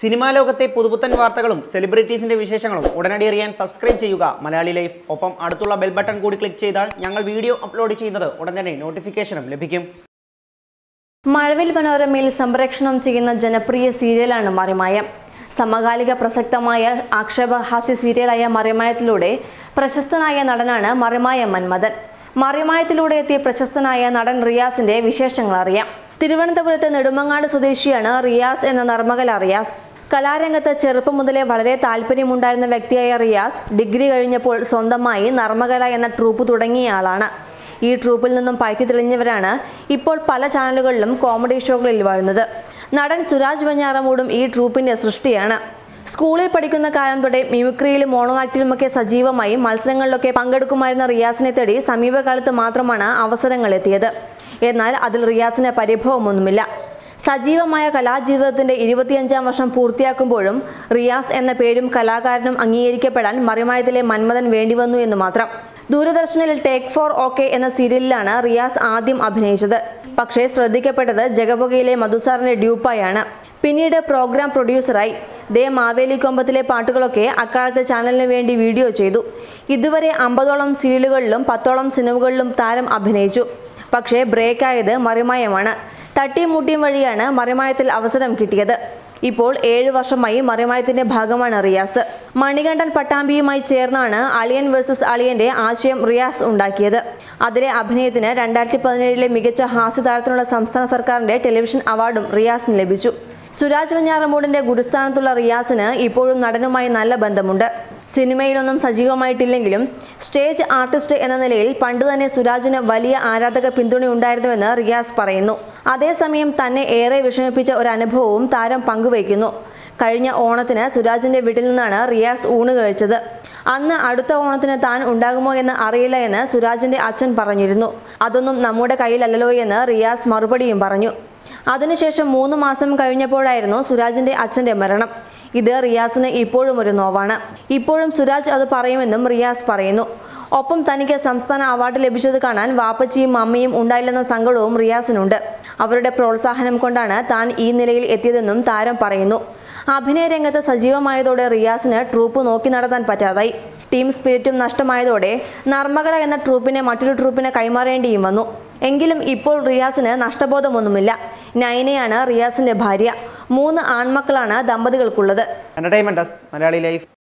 Cinema ലോകത്തെ പുതുപുത്തൻ വാർത്തകളും സെലിബ്രിറ്റീസിന്റെ വിശേഷങ്ങളും ഉടനടി അറിയാൻ സബ്സ്ക്രൈബ് ചെയ്യുക. മലയാളി ലൈഫ്. ഒപ്പം അടുത്തുള്ള ബെൽ ബട്ടൺ കൂടി ക്ലിക്ക് ചെയ്താൽ ഞങ്ങൾ വീഡിയോ അപ്ലോഡ് ചെയ്യുന്നത് ഉടൻ തന്നെ നോട്ടിഫിക്കേഷനും ലഭിക്കും. മഴവിൽ മനോരമയിൽ സംപ്രേഷണം ചെയ്യുന്ന ജനപ്രിയ സീരിയലാണ് മറിമായം. സമകാലിക പ്രസക്തമായ ആക്ഷേപഹാസ്യ സീരിയലായ മറിമായത്തിലൂടെ പ്രശസ്തനായ നടനാണ് മറിമായ മന്മഥൻ. മറിമായത്തിലൂടെ എത്തിയ പ്രശസ്തനായ നടൻ റിയാസിന്റെ വിശേഷങ്ങൾ അറിയാം. തിരുവനന്തപുരത്ത് നെടുമങ്ങാട് സ്വദേശിയാണ് റിയാസ് എന്ന നർമ്മകല റിയാസ്. കലാരംഗത്ത് ചെറുപ്പം മുതലേ വളരെ താല്പര്യമുണ്ടായിരുന്ന വ്യക്തിയായ റിയാസ് ഡിഗ്രി കഴിഞ്ഞപ്പോൾ സ്വന്തമായി നർമ്മകല എന്ന ട്രൂപ്പ് തുടങ്ങിയ ആളാണ്. ഈ ട്രൂപ്പിൽ നിന്നും പയറ്റി തെളിഞ്ഞവരാണ് ഇപ്പോൾ പല ചാനലുകളിലും കോമഡി ഷോകളിൽ വാഴുന്നത്. നടൻ സുരാജ് വഞ്ഞാറമൂടും ഈ ട്രൂപ്പിന്റെ സൃഷ്ടിയാണ്. സ്കൂളിൽ പഠിക്കുന്ന കാലം തൊടെ മിമിക്രിയിലും മോണോ ആക്ടിലുമൊക്കെ സജീവമായി മത്സരങ്ങളിലൊക്കെ പങ്കെടുക്കുമായിരുന്ന റിയാസിനെ തേടി സമീപകാലത്ത് മാത്രമാണ് അവസരങ്ങൾ എത്തിയത് എന്നാൽ അതിൽ റിയാസിന് പരിഭവമൊന്നുമില്ല. സജീവമായ കലാജീവിതത്തിന്റെ ഇരുപത്തിയഞ്ചാം വർഷം പൂർത്തിയാക്കുമ്പോഴും റിയാസ് എന്ന പേരും കലാകാരനും അംഗീകരിക്കപ്പെടാൻ മറിമായത്തിലെ മന്മഥൻ വേണ്ടിവന്നു എന്ന് മാത്രം. ദൂരദർശനിൽ ടേക്ക് ഫോർ ഓക്കെ എന്ന സീരിയലിലാണ് റിയാസ് ആദ്യം അഭിനയിച്ചത്. പക്ഷേ ശ്രദ്ധിക്കപ്പെട്ടത് ജഗപുകയിലെ മധുസാറിന്റെ ഡ്യൂപ്പായാണ്. പിന്നീട് പ്രോഗ്രാം പ്രൊഡ്യൂസറായി ദേ മാവേലി കൊമ്പത്തിലെ പാട്ടുകളൊക്കെ അക്കാലത്തെ ചാനലിന് വേണ്ടി വീഡിയോ ചെയ്തു. ഇതുവരെ അമ്പതോളം സീരിയലുകളിലും പത്തോളം സിനിമകളിലും താരം അഭിനയിച്ചു. പക്ഷേ ബ്രേക്കായത് മറിമായമാണ്. തട്ടിയും മുട്ടിയും വഴിയാണ് മറിമായത്തിൽ അവസരം കിട്ടിയത്. ഇപ്പോൾ ഏഴു വർഷമായി മറിമായത്തിന്റെ ഭാഗമാണ് റിയാസ്. മണികണ്ഠൻ പട്ടാമ്പിയുമായി ചേർന്നാണ് അളിയൻ വേഴ്സസ് അളിയന്റെ ആശയം റിയാസ് ഉണ്ടാക്കിയത്. അതിലെ അഭിനയത്തിന് രണ്ടായിരത്തി പതിനേഴിലെ മികച്ച ഹാസ്യതാരത്തിനുള്ള സംസ്ഥാന സർക്കാരിന്റെ ടെലിവിഷൻ അവാർഡും റിയാസിന് ലഭിച്ചു. സുരാജ് വെഞ്ഞാറമൂടിന്റെ ഗുരുസ്ഥാനത്തുള്ള റിയാസിന് ഇപ്പോഴും നടനുമായി നല്ല ബന്ധമുണ്ട്. സിനിമയിലൊന്നും സജീവമായിട്ടില്ലെങ്കിലും സ്റ്റേജ് ആർട്ടിസ്റ്റ് എന്ന നിലയിൽ പണ്ട് തന്നെ സുരാജിന് വലിയ ആരാധക പിന്തുണയുണ്ടായിരുന്നുവെന്ന് റിയാസ് പറയുന്നു. അതേസമയം തന്നെ ഏറെ വിഷമിപ്പിച്ച ഒരു അനുഭവവും താരം പങ്കുവയ്ക്കുന്നു. കഴിഞ്ഞ ഓണത്തിന് സുരാജിന്റെ വീട്ടിൽ നിന്നാണ് റിയാസ് ഊണ് കഴിച്ചത്. അന്ന് അടുത്ത ഓണത്തിന് താൻ ഉണ്ടാകുമോ എന്ന് അറിയില്ല എന്ന് സുരാജിന്റെ അച്ഛൻ പറഞ്ഞിരുന്നു. അതൊന്നും നമ്മുടെ കയ്യിലല്ലല്ലോ എന്ന് റിയാസ് മറുപടിയും പറഞ്ഞു. അതിനുശേഷം മൂന്ന് മാസം കഴിഞ്ഞപ്പോഴായിരുന്നു സുരാജിന്റെ അച്ഛന്റെ മരണം. ഇത് റിയാസിന് ഇപ്പോഴും ഒരു നോവാണ്. ഇപ്പോഴും സുരാജ് അത് പറയുമെന്നും റിയാസ് പറയുന്നു. ഒപ്പം തനിക്ക് സംസ്ഥാന അവാർഡ് ലഭിച്ചത് കാണാൻ വാപ്പച്ചിയും അമ്മയും ഉണ്ടായില്ലെന്ന സങ്കടവും റിയാസിനുണ്ട്. അവരുടെ പ്രോത്സാഹനം കൊണ്ടാണ് താൻ ഈ നിലയിൽ എത്തിയതെന്നും താരം പറയുന്നു. അഭിനയ രംഗത്ത് സജീവമായതോടെ റിയാസിന് ട്രൂപ്പ് നോക്കി നടത്താൻ പറ്റാതായി. ടീം സ്പിരിറ്റും നഷ്ടമായതോടെ നർമ്മകല എന്ന ട്രൂപ്പിനെ മറ്റൊരു ട്രൂപ്പിനെ കൈമാറേണ്ടിയും വന്നു. എങ്കിലും ഇപ്പോൾ റിയാസിന് നഷ്ടബോധമൊന്നുമില്ല. നൈനയാണ് റിയാസിന്റെ ഭാര്യ. മൂന്ന് ആൺമക്കളാണ് ദമ്പതികൾക്കുള്ളത്. എന്റർടൈൻമെന്റ്